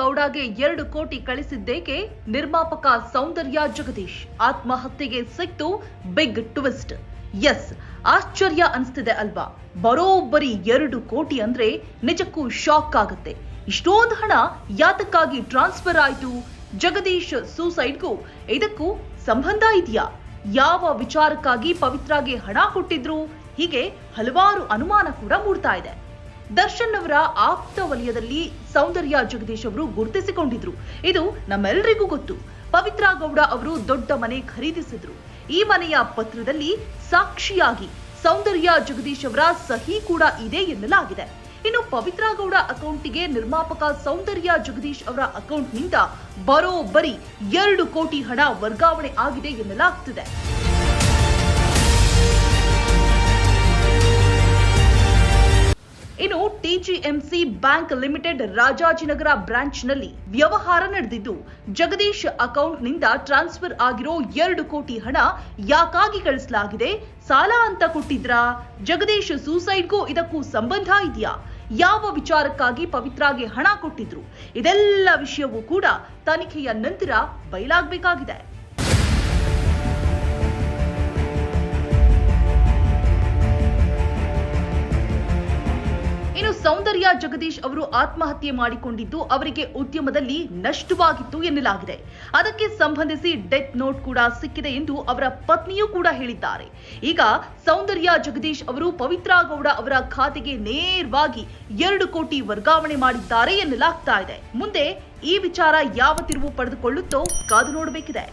ಗೌಡಗೆ ಎರಡು ಕೋಟಿ ಕಳಿಸಿದ್ದೇಕೆ? ನಿರ್ಮಾಪಕ ಸೌಂದರ್ಯ ಜಗದೀಶ್ ಆತ್ಮಹತ್ಯೆಗೆ ಸಿಕ್ತು. Big twist. ಎಸ್, ಆಶ್ಚರ್ಯ ಅನಿಸ್ತಿದೆ ಅಲ್ವಾ? ಬರೋಬ್ಬರಿ ಎರಡು ಕೋಟಿ ಅಂದ್ರೆ ನಿಜಕ್ಕೂ ಶಾಕ್ ಆಗುತ್ತೆ. ಇಷ್ಟೊಂದು ಹಣ ಯಾತಕ್ಕಾಗಿ ಟ್ರಾನ್ಸ್ಫರ್ ಆಯಿತು? ಜಗದೀಶ್ ಸೂಸೈಡ್ಗೂ ಇದಕ್ಕೂ ಸಂಬಂಧ ಇದೆಯಾ? ಯಾವ ವಿಚಾರಕ್ಕಾಗಿ ಪವಿತ್ರಾಗೆ ಹಣ ಕೊಟ್ಟಿದ್ರು? ಹೀಗೆ ಹಲವಾರು ಅನುಮಾನ ಕೂಡ ಮೂಡ್ತಾ ಇದೆ. ದರ್ಶನ್ ಅವರ ಆಪ್ತ ವಲಯದಲ್ಲಿ ಸೌಂದರ್ಯ ಜಗದೀಶ್ ಅವರು ಗುರುತಿಸಿಕೊಂಡಿದ್ರು. ಇದು ನಮ್ಮೆಲ್ಲರಿಗೂ ಗೊತ್ತು. ಪವಿತ್ರ ಗೌಡ ಅವರು ದೊಡ್ಡ ಮನೆ ಖರೀದಿಸಿದ್ರು. ಈ ಮನೆಯ ಪತ್ರದಲ್ಲಿ ಸಾಕ್ಷಿಯಾಗಿ ಸೌಂದರ್ಯ ಜಗದೀಶ್ ಅವರ ಸಹಿ ಕೂಡ ಇದೆ ಎನ್ನಲಾಗಿದೆ. ಇನ್ನು ಪವಿತ್ರ ಗೌಡ ಅಕೌಂಟಿಗೆ ನಿರ್ಮಾಪಕ ಸೌಂದರ್ಯ ಜಗದೀಶ್ ಅವರ ಅಕೌಂಟ್ನಿಂದ ಬರೋಬ್ಬರಿ ಎರಡು ಕೋಟಿ ಹಣ ವರ್ಗಾವಣೆ ಆಗಿದೆ ಎನ್ನಲಾಗ್ತಿದೆ. ಟಿಜಿಎಂಸಿ ಬ್ಯಾಂಕ್ ಲಿಮಿಟೆಡ್ ರಾಜಾಜಿನಗರ ಬ್ರಾಂಚ್ನಲ್ಲಿ ವ್ಯವಹಾರ ನಡೆದಿದ್ದು, ಜಗದೀಶ್ ಅಕೌಂಟ್ನಿಂದ ಟ್ರಾನ್ಸ್ಫರ್ ಆಗಿರೋ ಎರಡು ಕೋಟಿ ಹಣ ಯಾಕಾಗಿ ಕಳಿಸಲಾಗಿದೆ? ಸಾಲ ಅಂತ ಕೊಟ್ಟಿದ್ರಾ? ಜಗದೀಶ್ ಸೂಸೈಡ್ಗೂ ಇದಕ್ಕೂ ಸಂಬಂಧ ಇದೆಯಾ? ಯಾವ ವಿಚಾರಕ್ಕಾಗಿ ಪವಿತ್ರಾಗೆ ಹಣ ಕೊಟ್ಟಿದ್ರು? ಇದೆಲ್ಲ ವಿಷಯವೂ ಕೂಡ ತನಿಖೆಯ ನಂತರ ಬಯಲಾಗಬೇಕಾಗಿದೆ. ಜಗದೀಶ್ ಅವರು ಆತ್ಮಹತ್ಯೆ ಮಾಡಿಕೊಂಡಿದ್ದು ಅವರಿಗೆ ಉದ್ಯಮದಲ್ಲಿ ನಷ್ಟವಾಗಿತ್ತು ಎನ್ನಲಾಗಿದೆ. ಅದಕ್ಕೆ ಸಂಬಂಧಿಸಿ ಡೆತ್ ನೋಟ್ ಕೂಡ ಸಿಕ್ಕಿದೆ ಎಂದು ಅವರ ಪತ್ನಿಯೂ ಕೂಡ ಹೇಳಿದ್ದಾರೆ. ಈಗ ಸೌಂದರ್ಯ ಜಗದೀಶ್ ಅವರು ಪವಿತ್ರ ಗೌಡ ಅವರ ಖಾತೆಗೆ ನೇರವಾಗಿ ಎರಡು ಕೋಟಿ ವರ್ಗಾವಣೆ ಮಾಡಿದ್ದಾರೆ ಎನ್ನಲಾಗ್ತಾ ಇದೆ. ಮುಂದೆ ಈ ವಿಚಾರ ಯಾವ ತಿರುವು ಪಡೆದುಕೊಳ್ಳುತ್ತೋ ಕಾದು ನೋಡಬೇಕಿದೆ.